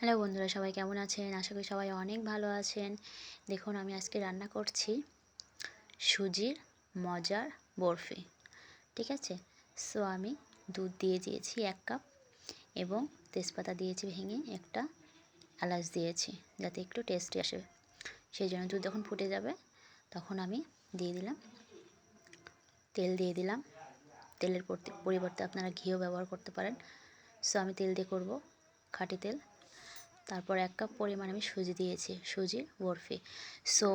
Hello বন্ধুরা, সবাই কেমন আছেন? আশা করি সবাই অনেক ভালো আছেন। দেখুন, আমি আজকে রান্না করছি সুজির মজার বরফি, ঠিক আছে? সো আমি দুধ দিয়ে দিয়েছি এক কাপ এবং তেজপাতা দিয়েছি ভেঙে একটা এলাচ দিয়েছি, যাতে একটু টেস্টি আসে। সেই জন্য দুধ যখন ফুটে যাবে, তখন আমি দিয়ে দিলাম, তেল দিয়ে দিলাম। তেলের পরিবর্তে আপনারা ঘিও ব্যবহার করতে পারেন। সো আমি তেল দিয়ে করব, খাঁটি তেল। তারপর এক কাপ পরিমাণ আমি সুজি দিয়েছি, সুজির বরফি। সো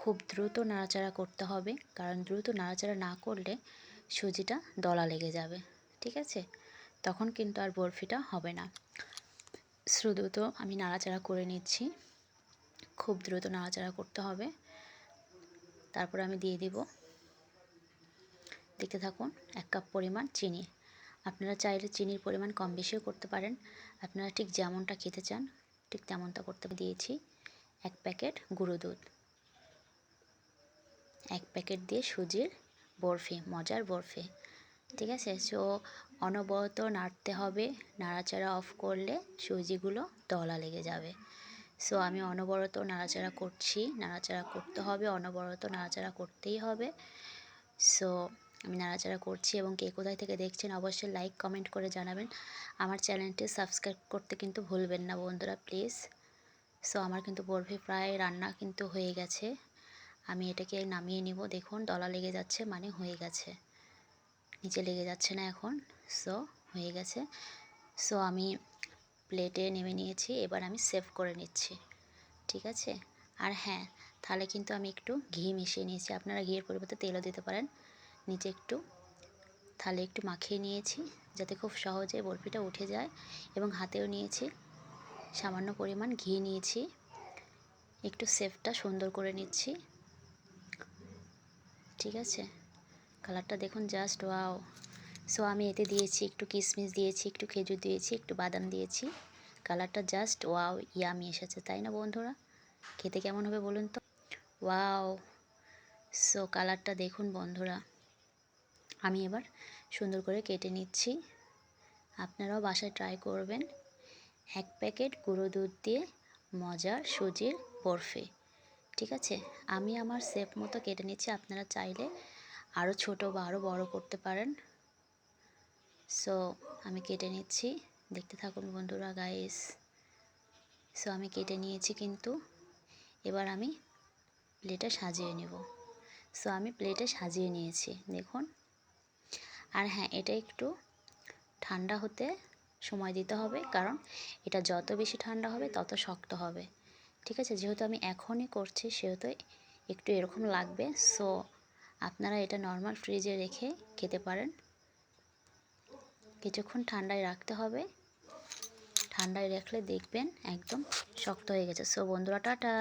খুব দ্রুত নাড়াচাড়া করতে হবে, কারণ দ্রুত নাড়াচাড়া না করলে সুজিটা দলা লেগে যাবে, ঠিক আছে? তখন কিন্তু আর বরফিটা হবে না। দ্রুত আমি নাড়াচাড়া করে নিচ্ছি, খুব দ্রুত নাড়াচাড়া করতে হবে। তারপর আমি দিয়ে দিব, দেখতে থাকুন, এক কাপ পরিমাণ চিনি। আপনারা চাইলে চিনির পরিমাণ কম বেশিও করতে পারেন। আপনারা ঠিক যেমনটা খেতে চান, ঠিক তেমনটা করতে দিয়েছি এক প্যাকেট গুঁড়ো দুধ। এক প্যাকেট দিয়ে সুজির বরফি, মজার বরফি। ঠিক আছে? সো অনবরত নাড়তে হবে। নাড়াচাড়া অফ করলে সুজিগুলো দলা লেগে যাবে। সো আমি অনবরত নাড়াচাড়া করছি। নাড়াচাড়া করতে হবে, অনবরত নাড়াচাড়া করতেই হবে। সো আমি নাড়াচাড়া করছি এবং কে কোথায় থেকে দেখছেন অবশ্যই লাইক কমেন্ট করে জানাবেন। আমার চ্যানেলটি সাবস্ক্রাইব করতে কিন্তু ভুলবেন না বন্ধুরা প্লিজ সো আমার কিন্তু বরফি প্রায় রান্না কিন্তু হয়ে গেছে। আমি এটাকে নামিয়ে নিব। দেখুন, দলা লেগে যাচ্ছে মানে হয়ে গেছে। নিচে লেগে যাচ্ছে না এখন। সো হয়ে গেছে। সো আমি প্লেটে নেমে নিয়েছি। এবার আমি সেভ করে নিচ্ছি। ঠিক আছে? আর হ্যাঁ তাহলে কিন্তু আমি একটু ঘি মিশিয়ে নিয়েছি। আপনারা ঘিয়ের পরিবর্তে তেলও দিতে পারেন। নিচে একটু থালে একটু মাখিয়ে নিয়েছি যাতে খুব সহজে বরফিটা উঠে যায় এবং হাতেও নিয়েছি। সামান্য পরিমাণ ঘি নিয়েছি। একটু সেফটা সুন্দর করে নিচ্ছি। ঠিক আছে? কালারটা দেখুন জাস্ট ওয়াও সো আমি এতে দিয়েছি একটু কিশমিশ দিয়েছি, একটু খেজুর দিয়েছি, একটু বাদাম দিয়েছি। কালারটা জাস্ট ওয়াও ইয়ামি এসেছে, তাই না বন্ধুরা? খেতে কেমন হবে বলুন তো? ওয়াও সো কালারটা দেখুন বন্ধুরা। আমি এবার সুন্দর করে কেটে নিচ্ছি। আপনারাও বাসায় ট্রাই করবেন। এক প্যাকেট গুঁড়ো দুধ দিয়ে মজার সুজির বরফি। ঠিক আছে? আমি আমার সেপ মতো কেটে নিচ্ছি। আপনারা চাইলে আরও ছোট বা আরও বড় করতে পারেন। সো আমি কেটে নিচ্ছি। দেখতে থাকুন বন্ধুরা গাইস সো আমি কেটে নিয়েছি কিন্তু এবার আমি প্লেটে সাজিয়ে নেব। সো আমি প্লেটে সাজিয়ে নিয়েছি। দেখুন। আর হ্যাঁ এটা একটু ঠান্ডা হতে সময় দিতে হবে, কারণ এটা যত বেশি ঠান্ডা হবে তত শক্ত হবে। ঠিক আছে? যেহেতু আমি এখনই করছি, সেহেতু একটু এরকম লাগবে। সো আপনারা এটা নর্মাল ফ্রিজে রেখে খেতে পারেন। কিছুক্ষণ ঠান্ডায় রাখতে হবে। ঠান্ডায় রাখলে দেখবেন একদম শক্ত হয়ে গেছে। সো বন্ধুরা, টাটা!